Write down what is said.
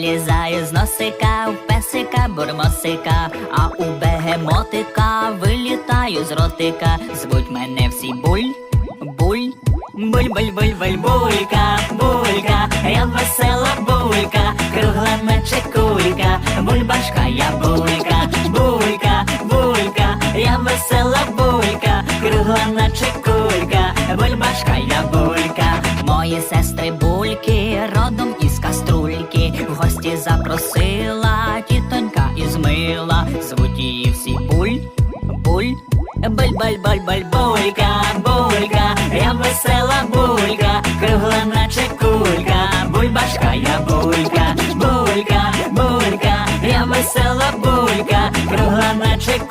носика, у песика бурмосика, а у бегемотика вилітаю з ротика. Звуть мене всі буль, буль, буль, буль, буль, буль, булька, булька, я весела булька, кругла наче кулька, бульбашка, я булька, булька, булька, я весела булька, кругла наче кулька, бульбашка, я булька, мої сестри бульки, запросила. Тітонька із мила, звуть її всі буль, буль, баль баль баль баль булька, булька, я весела булька, кругла наче кулька, бульбашка я булька, булька, булька, я весела булька, кругла наче кулька.